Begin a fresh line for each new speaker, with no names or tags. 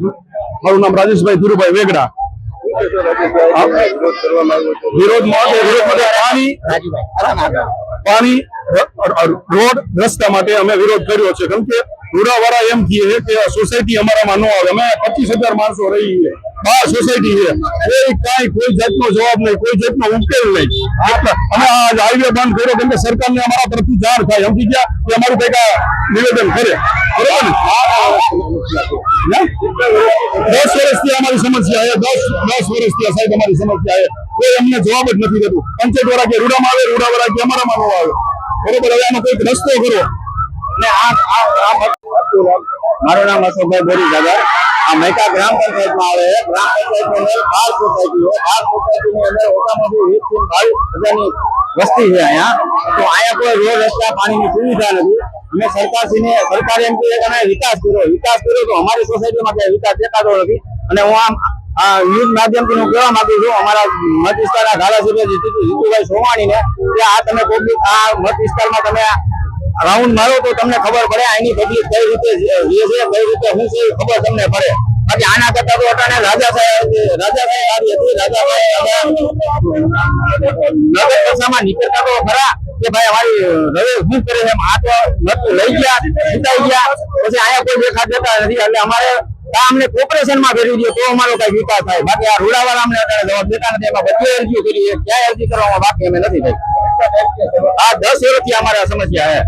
મારું નામ રાજેશભાઈ ધીરુભાઈ વેગડા. વિરોધ માટે પાણી રોડ, રસ્તા માટે અમે વિરોધ કર્યો છે. કેમ કે રૂડાવાળા એમ કહે કે સોસાયટી અમારામાં ન આવે. અમે પચીસ હજાર માણસો રહી છીએ બાર સોસાયટી છે. કોઈ કાંઈ, કોઈ જાતનો જવાબ નહીં, કોઈ જાતનો ઉકેલ નહીં. અમે આ હાઈવે બંધ કર્યો કેમ કે સરકારને અમારા તરફથી જાણ થાય. સમજી ગયા કે અમારું કંઈક નિવેદન કરે. બરોબર ને? હે? દસ વર્ષથી અમારી સમસ્યા છે. દસ દસ વર્ષથી આ સાહેબ અમારી સમસ્યા છે. કોઈ અમને જવાબ જ નથી દેતું. પંચાયત વાળા કે રૂડામાં આવે રૂડા વાળા કે અમારામાં ન આવે. બરોબર, હવે આનો કોઈક રસ્તો કરો
ને આ મારું નામ અશોકભાઈ બોરી દાદા આ મહેકા ગ્રામ પંચાયતમાં આવે ગ્રામ પંચાયતની બાર સોસાયટી હોય બાર સોસાયટીની અંદર ઓછામાંથી વીસથી બાવીસ હજારની વસ્તી છે અહીંયા. તો અહીંયા કોઈ રોડ, રસ્તા, પાણીની સુવિધા નથી. અમે સરકારશ્રીને, સરકારે એમ કહે કે વિકાસ કર્યો. વિકાસ કર્યો તો અમારી સોસાયટીમાં ક્યાંય વિકાસ દેખાતો નથી. અને હું આમ, આ ન્યૂઝ માધ્યમથી હું કહેવા માંગુ છું, અમારા મત વિસ્તારના ધારાસભ્ય જીતુ- જીતુભાઈ સોવાણીને કે આ તમે પબ્લિક આ મત વિસ્તારમાં તમે રાઉન્ડ મારો તો તમને ખબર પડે, આની પબ્લિક કઈ રીતે જે છે, કઈ રીતે શું છે ખબર તમને પડે. બાકી આના કરતા તો અટાણે રાજા સાહેબ રાજા સાહેબ આવી હતી, રાજા સાહેબ નગર નીકળતા તો ખરા, કે ભાઈ અમારી રવે શું કરે છે આ તો લઈ ગયા, જીતાઈ ગયા. પછી અહીંયા કોઈ દેખા દેતા નથી, એટલે અમારે અમને કોર્પોરેશનમાં ફેરવી દે, તો અમારો કઈ વિકાસ થાય. બાકી આ રૂડાવાળા અમને અત્યારે જવાબ દેતા નથી. એમાં બધી અરજીઓ કરી ક્યાંય અરજી કરવામાં બાકી અમે નથી થઈ. આ દસ વર્ષથી અમારે આ સમસ્યા છે.